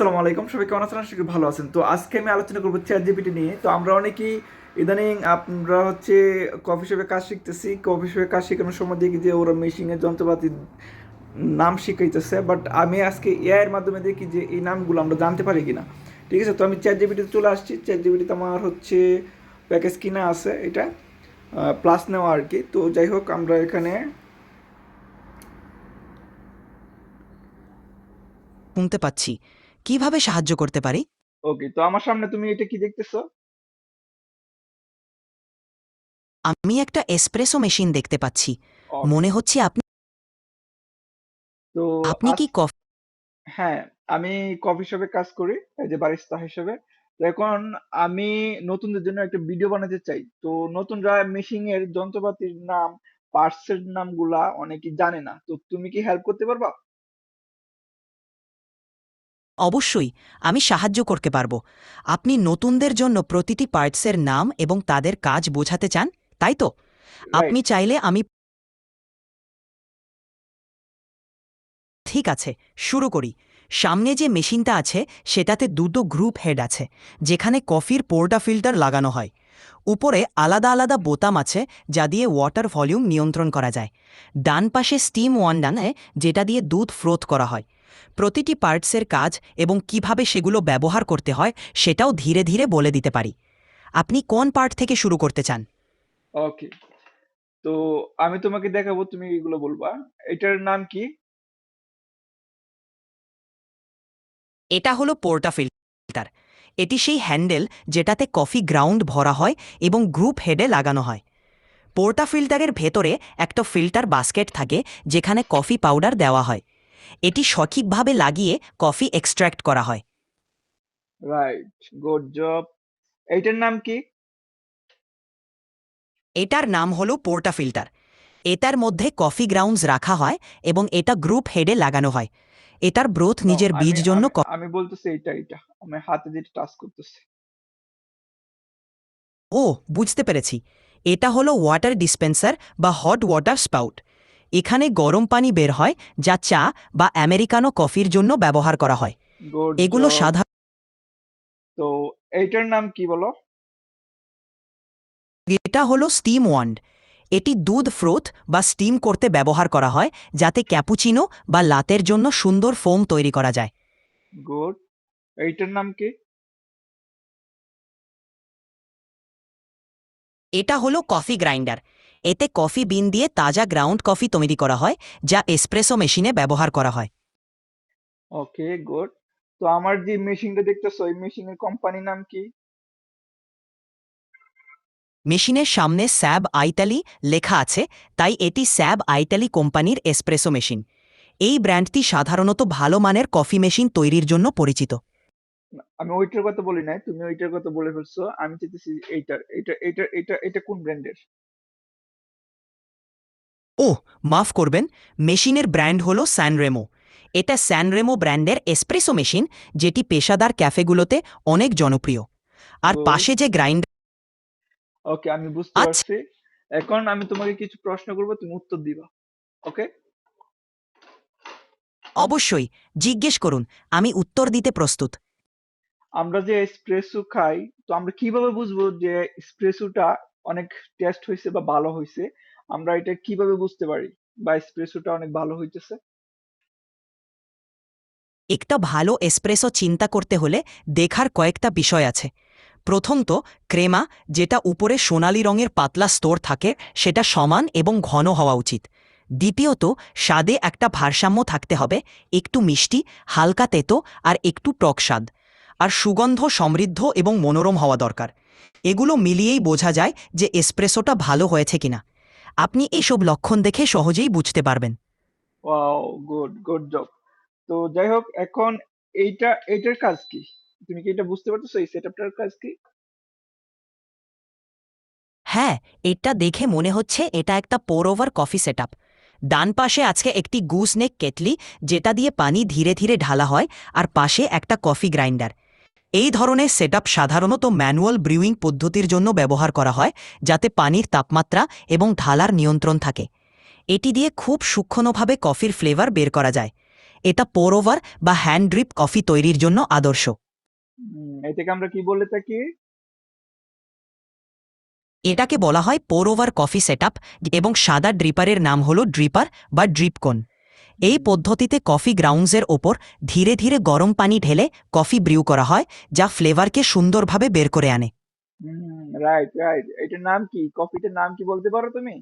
আসসালামু আলাইকুম। সবাই কেমন আছেন? আশা করি ভালো আছেন। তো আজকে আমি আলোচনা করব চ্যাট জিপিটি নিয়ে। তো আমরা অনেকেই ইদানিং আমরা হচ্ছে কফি শপে কাজ শিখতেছি। কফি শপে কাজ শেখানোর সময় দেখি যে ওরা মেশিনের যন্ত্রপাতির নাম শিখাইতেছে। বাট আমি আজকে এআই এর মাধ্যমে দেখি যে এই নামগুলো আমরা জানতে পারি কিনা। ঠিক আছে? তো আমি চ্যাট জিপিটিতে চলে আসছি। চ্যাট জিপিটিতে আমার হচ্ছে প্যাকেজ কিনা আছে এটা প্লাস নেওয়া আর কি। তো যাই হোক, আমরা এখানে শুনতে পাচ্ছি। কীভাবে সাহায্য করতে পারি? ওকে তো আমার সামনে তুমি এটা কি দেখতেছো? আমি একটা এসপ্রেসো মেশিন দেখতে পাচ্ছি। মনে হচ্ছে আপনি তো আপনি কি আজ- কফি হ্যাঁ আমি কফি শপে কাজ করি এই যে বারিস্তা হিসেবে। তো এখন আমি নতুনদের জন্য একটা ভিডিও বানাতে চাই। তো নতুনরা মেশিং এর যন্ত্রপাতির নাম পার্টস এর নামগুলা অনেকেই জানে না। তো তুমি কি হেল্প করতে পারবা? অবশ্যই আমি সাহায্য করতে পারব। আপনি নতুনদের জন্য প্রতিটি পার্টসের নাম এবং তাদের কাজ বোঝাতে চান তাই তো? আপনি চাইলে আমি ঠিক আছে শুরু করি। সামনে যে মেশিনটা আছে সেটাতে দুটো গ্রুপ হেড আছে যেখানে কফির পোর্টা ফিল্টার লাগানো হয়। উপরে আলাদা আলাদা বোতাম আছে যা দিয়ে ওয়াটার ভলিউম নিয়ন্ত্রণ করা যায়। ডান পাশে স্টিম ওয়ান্ডানে যেটা দিয়ে দুধ ফ্রোথ করা হয়। প্রতিটি পার্টসের কাজ এবং কীভাবে সেগুলো ব্যবহার করতে হয় সেটাও ধীরে ধীরে বলে দিতে পারি। আপনি কোন পার্ট থেকে শুরু করতে চান? ওকে। তো আমি তোমাকে দেখাবো তুমি এগুলো বলবা। এটার নাম কি? এটা হলো পোর্টা ফিল্টার। এটি সেই হ্যান্ডেল যেটাতে কফি গ্রাউন্ড ভরা হয় এবং গ্রুপ হেডে লাগানো হয়। পোর্টা ফিল্টারের ভেতরে একটা ফিল্টার বাস্কেট থাকে যেখানে কফি পাউডার দেওয়া হয়। এটি সঠিকভাবে লাগিয়ে কফি এক্সট্র্যাক্ট করা হয়। রাইট গুড জব এইটার নাম কি? এটার নাম হলো পোর্টা ফিল্টার। এটার মধ্যে কফি গ্রাউন্ডস রাখা হয় এবং এটা গ্রুপ হেডে লাগানো হয়। এটার ব্রোথ নিজের বীজ জন্য আমি- বলতেছি এটা এটা আমি হাতে যেটা টাচ করতেছি। ও বুঝতে পেরেছি। এটা হলো ওয়াটার ডিসপেন্সার বা হট ওয়াটার স্পাউট এখানে গরম পানি বের হয় যা চা বা আমেরিকানো কফির জন্য ব্যবহার করা হয়। এগুলো সাধারণ তো এইটার নাম কি বলো? এটা হলো স্টিম ওয়ান্ড এটি দুধ ফ্রোথ বা স্টিম করতে ব্যবহার করা হয় যাতে ক্যাপুচিনো বা লাতের জন্য সুন্দর ফোম তৈরি করা যায়। গুড এইটার নাম কি? এটা হলো কফি গ্রাইন্ডার। এতে কফি বিন দিয়ে তাজা গ্রাউন্ড কফি তৈরি করা হয় যা এসপ্রেসো মেশিনে ব্যবহার করা হয়। Okay good. তো আমার যে মেশিনটা দেখতেছো এই মেশিনের কোম্পানির নাম কি? মেশিনের সামনে স্যাব আইটালি লেখা আছে তাই এটি স্যাব আইটালি কোম্পানির এসপ্রেসো মেশিন। এই ব্র্যান্ডটি সাধারণত ভালো মানের কফি মেশিন তৈরির জন্য পরিচিত। আমি ওইটার কথা বলি নাই তুমি ওইটার কথা বলে ফেলছো আমি চাইতেছি এইটার এটা এটা এটা এটা কোন ব্র্যান্ডের? ও মাফ করবেন মেশিনের ব্র্যান্ড হল স্যানরেমো। এটা স্যানরেমো ব্র্যান্ডের এসপ্রেসো মেশিন যেটি পেশাদার ক্যাফেগুলোতে অনেক জনপ্রিয়। আর পাশে যে গ্রাইন্ডার ওকে আমি বুঝতে আচ্ছা। পারছি। এখন আমি তোমাকে কিছু প্রশ্ন করব তুমি উত্তর দিবা ওকে? অবশ্যই জিজ্ঞেস করুন আমি উত্তর দিতে প্রস্তুত। আমরা যে এসপ্রেসো খাই তো আমরা কীভাবে বুঝব যে এসপ্রেসোটা অনেক টেস্ট হয়েছে বা ভালো হয়েছে আমরা এটা কীভাবে বুঝতে পারি? বা এসপ্রেসোটা অনেক ভালো হইতেছে? একটা ভালো এসপ্রেসো চিন্তা করতে হলে দেখার কয়েকটা বিষয় আছে। প্রথমত, ক্রেমা, যেটা উপরে সোনালি রঙের পাতলা স্তর থাকে, সেটা সমান এবং ঘন হওয়া উচিত। দ্বিতীয়ত, স্বাদে একটা ভারসাম্য থাকতে হবে, একটু মিষ্টি, হালকা তেতো আর একটু টক স্বাদ। আর সুগন্ধ সমৃদ্ধ এবং মনোরম হওয়া দরকার। এগুলো মিলিয়েই বোঝা যায় যে এসপ্রেসোটা ভালো হয়েছে কিনা। আপনি এসব লক্ষণ দেখে সহজেই বুঝতে পারবেন। ওয়াও গুড গুড জব তো যাই হোক এখন এইটা এইটার কাজ কি? তুমি কি এটা বুঝতে পারতেছো? এই সেটআপটার কাজ কি? হ্যাঁ এটা দেখে মনে হচ্ছে এটা একটা পোর ওভার কফি সেটআপ ডান পাশে আজকে একটি গুসনেক কেটলি যেটা দিয়ে পানি ধীরে ধীরে ঢালা হয় আর পাশে একটা কফি গ্রাইন্ডার এই ধরনের সেটআপ সাধারণত ম্যানুয়াল ব্রিউইং পদ্ধতির জন্য ব্যবহার করা হয় যাতে পানির তাপমাত্রা এবং ঢালার নিয়ন্ত্রণ থাকে। এটি দিয়ে খুব সূক্ষ্মভাবে কফির ফ্লেভার বের করা যায়। এটা পোরোভার বা হ্যান্ড ড্রিপ কফি তৈরির জন্য আদর্শ। এটাকে আমরা কি বলে থাকি? এটাকে বলা হয় পোরোভার কফি সেটআপ এবং সাদা ড্রিপারের নাম হলো ড্রিপার বা ড্রিপকোন এই পদ্ধতিতে কফি গ্রাউন্ডসের ওপর ধীরে ধীরে গরম পানি ঢেলে কফি ব্রিউ করা হয় যা ফ্লেভারকে সুন্দরভাবে বের করে আনে। রাইট রাইট এটার নাম কি? কফিটার নাম কি বলতে পারো তুমি?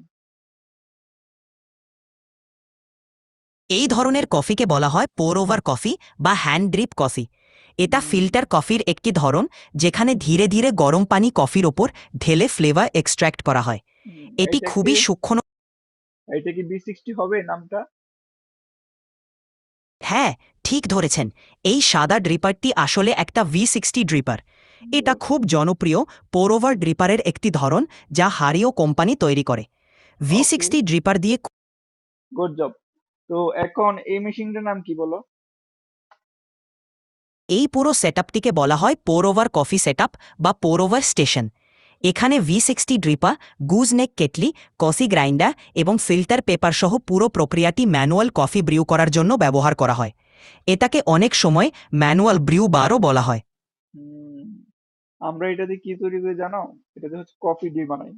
এই ধরনের কফিকে বলা হয় পোর ওভার কফি বা হ্যান্ড ড্রিপ কফি এটা ফিল্টার কফির একটি ধরন যেখানে ধীরে ধীরে গরম পানি কফির ওপর ঢেলে ফ্লেভার এক্সট্র্যাক্ট করা হয়। এটি খুবই সূক্ষ্ম এটা কি বি সিক্সটি হবে নামটা? হ্যাঁ ঠিক ধরেছেন। এই সাদা ড্রিপারটি আসলে একটা ভি সিক্সটি ড্রিপার। এটা খুব জনপ্রিয় পোরোভার ড্রিপারের একটি ধরন যা হারিও কোম্পানি তৈরি করে। ভি সিক্সটি ড্রিপার দিয়ে গুড জব তো এখন এই মেশিনটার নাম কি বলো? এই পুরো সেটআপটিকে বলা হয় পোরোভার কফি সেটআপ বা পোরোভার স্টেশন। এখানে V sixty dripper gooseneck kettle coffee grinder এবং ফিল্টার পেপার সহ পুরো প্রক্রিয়াটি ম্যানুয়াল কফি ব্রিউ করার জন্য ব্যবহার করা হয়। এটাকে অনেক সময় ম্যানুয়াল ব্রিউ বারও বলা হয়। আমরা এটাতে কি তৈরি করে জানো? এটাতে হচ্ছে কফি দিয়ে বানাই।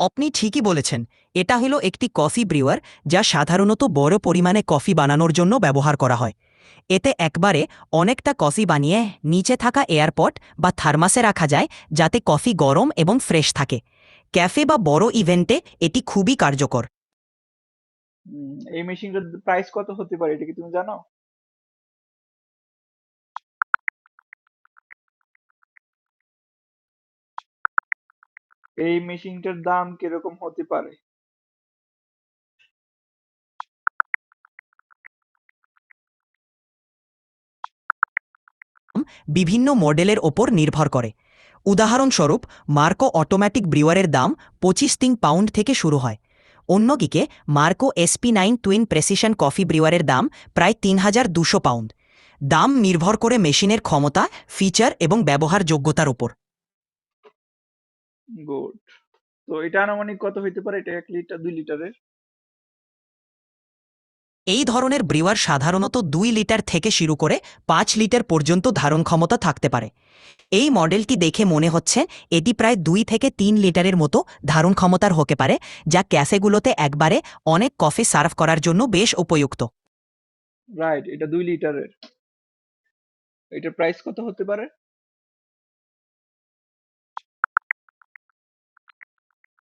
আপনি ঠিকই বলেছেন এটা হলো একটি কফি ব্রিউয়ার যা সাধারণত বড় পরিমাণে কফি বানানোর জন্য ব্যবহার করা হয়। এতে একবারে অনেকটা কফি বানিয়ে নিচে থাকা এয়ারপট বা থার্মাসে রাখা যায়, যাতে কফি গরম এবং ফ্রেশ থাকে। ক্যাফে বা বড় ইভেন্টে এটি খুবই কার্যকর। এই মেশিনটার প্রাইস কত হতে পারে এটা কি তুমি জানো? এই মেশিনটার দাম কীরকম হতে পারে? বিভিন্ন মডেলের ওপর নির্ভর করে। উদাহরণস্বরূপ, মার্কো অটোমেটিক ব্রিওয়ারের দাম পঁচিশ তিন পাউন্ড থেকে শুরু হয়। অন্যদিকে, Marco SP nine twin precision coffee ব্রিওয়ারের দাম প্রায় তিন হাজার দুশো পাউন্ড। দাম নির্ভর করে মেশিনের ক্ষমতা, ফিচার এবং ব্যবহার যোগ্যতার উপর গুড। তো এটা আনুমানিক কত হইতে পারে? এটা এক লিটার, দুই লিটারের? এই ধরনের ব্রিওয়ার সাধারণত দুই লিটার থেকে শুরু করে পাঁচ লিটার পর্যন্ত ধারণ ক্ষমতা থাকতে পারে। এই মডেলটি দেখে মনে হচ্ছে এটি প্রায় দুই থেকে তিন লিটারের মতো ধারণ ক্ষমতার হতে পারে, যা ক্যাফেগুলোতে একবারে অনেক কফি সার্ভ করার জন্য বেশ উপযুক্ত। রাইট, এটা দুই লিটারের। এটার প্রাইস কত হতে পারে?